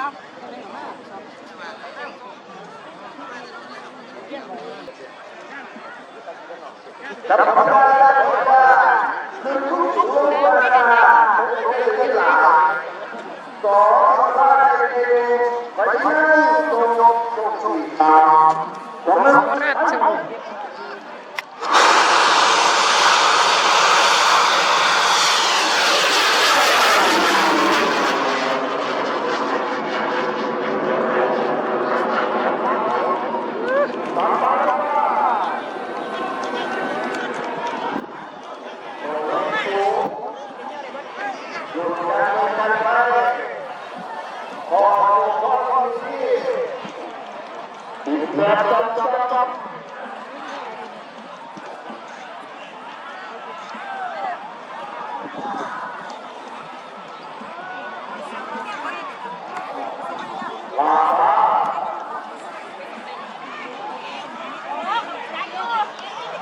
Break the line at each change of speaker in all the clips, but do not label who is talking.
รา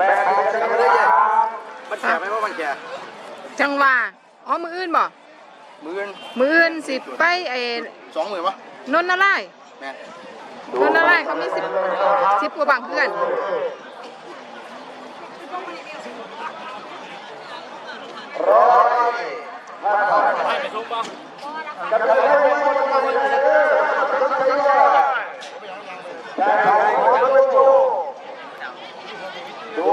มันแก่ไหมว่ามันแก่
จังหวะอ๋อมืออื่นบ่
มือเงิน
มืออื่นสิไปไอ้
สองหมื่นปะ
นนท์อะไร
แม่
นนท์อะไรเขามีสิบสิบกว่าบางเพื่อน
ได้อีกหลายบัง
จับดูจับห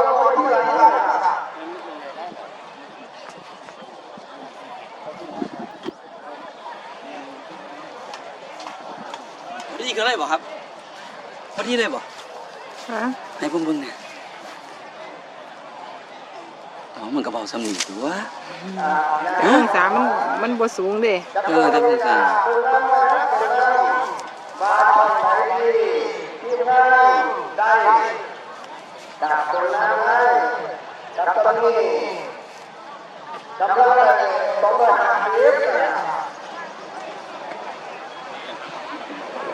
นที่หลังนะครับ
นี่คืออะไรบ่ครับพอดีเลยบ่
ฮะ
ให้ผมเบิ่งเนี่ยอ๋อมันกระเป๋าสมุนตัว
องศามันมันบ่สูงเด้
เออแต่ผมสั่ง
มา ที่จำได้สองร้อยห้าสิบ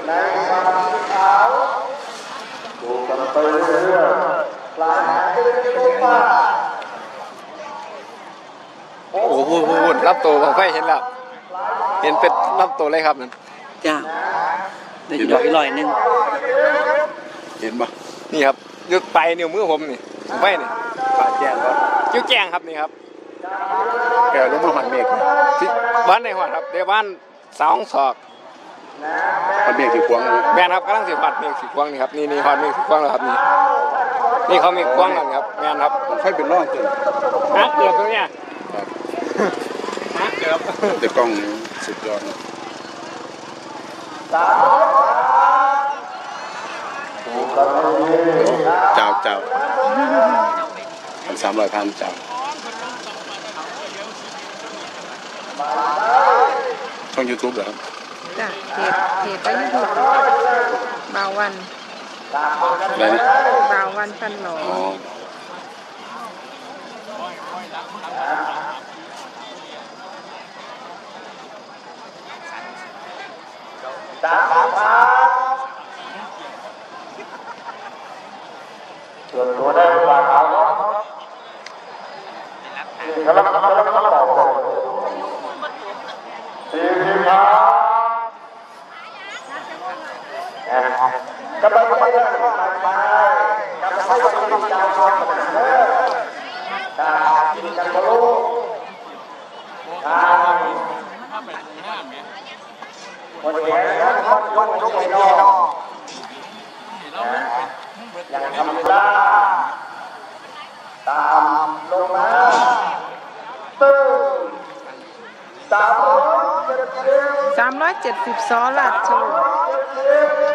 ในความสีขาวดูกันไปเรื่อยปลายหาเป็นป้าโอ้โหพูด
นรับตัวผมไม่เห็นแล้วเห็นเป็นรับตัวเลยครับนั่น
จ้าเดี๋ยวดอกอีลอยนึง
เห็นปะนี่ครับยุดไปเนิ้วมือผมนี่ไม่เนี่ยปาดแจ้งครับ จิ้วแจ้งครับนี่ครับ
แกลงมาหันเมฆ
ที่บ้านในหัวครับเดี๋ยวบ้านสองศอก
หันเมฆที่ขวางเลย
แม่นครับกำลังสิหอดเมฆสีกวางนี่ครับนี่นี่หอดเมฆสีกวางแล้วครับนี่นี่เขามีกวางแล้วครับแม่นครับ
ไฟเป็นร่องเกิน
ฮะเกือบตรงเนี้ยฮะเกือบ
แต่กล้องนี่สุดยอดนะเจ้าเจ้าพัน สามร้อยพันเจ้าช่องยูทูบเหรอครับ
จ้ะเพจเพจไปยูทูบบาวัน
อะไรนะ
บาวันฟันหลอ
อ๋อ
สามพันส่วนตัวได้กว่าเขากำลังกำลังกำลังบอกสี่พันกำลังไปเลยไปกำลังไปกำลังจะทำเด้อตากินกันรู้ตาคนแก่แล้วคนคนทุกข์ไม่รอย่างธรรมดาตามลงมา สามร้อยเจ็ดสิบ
สอ
ง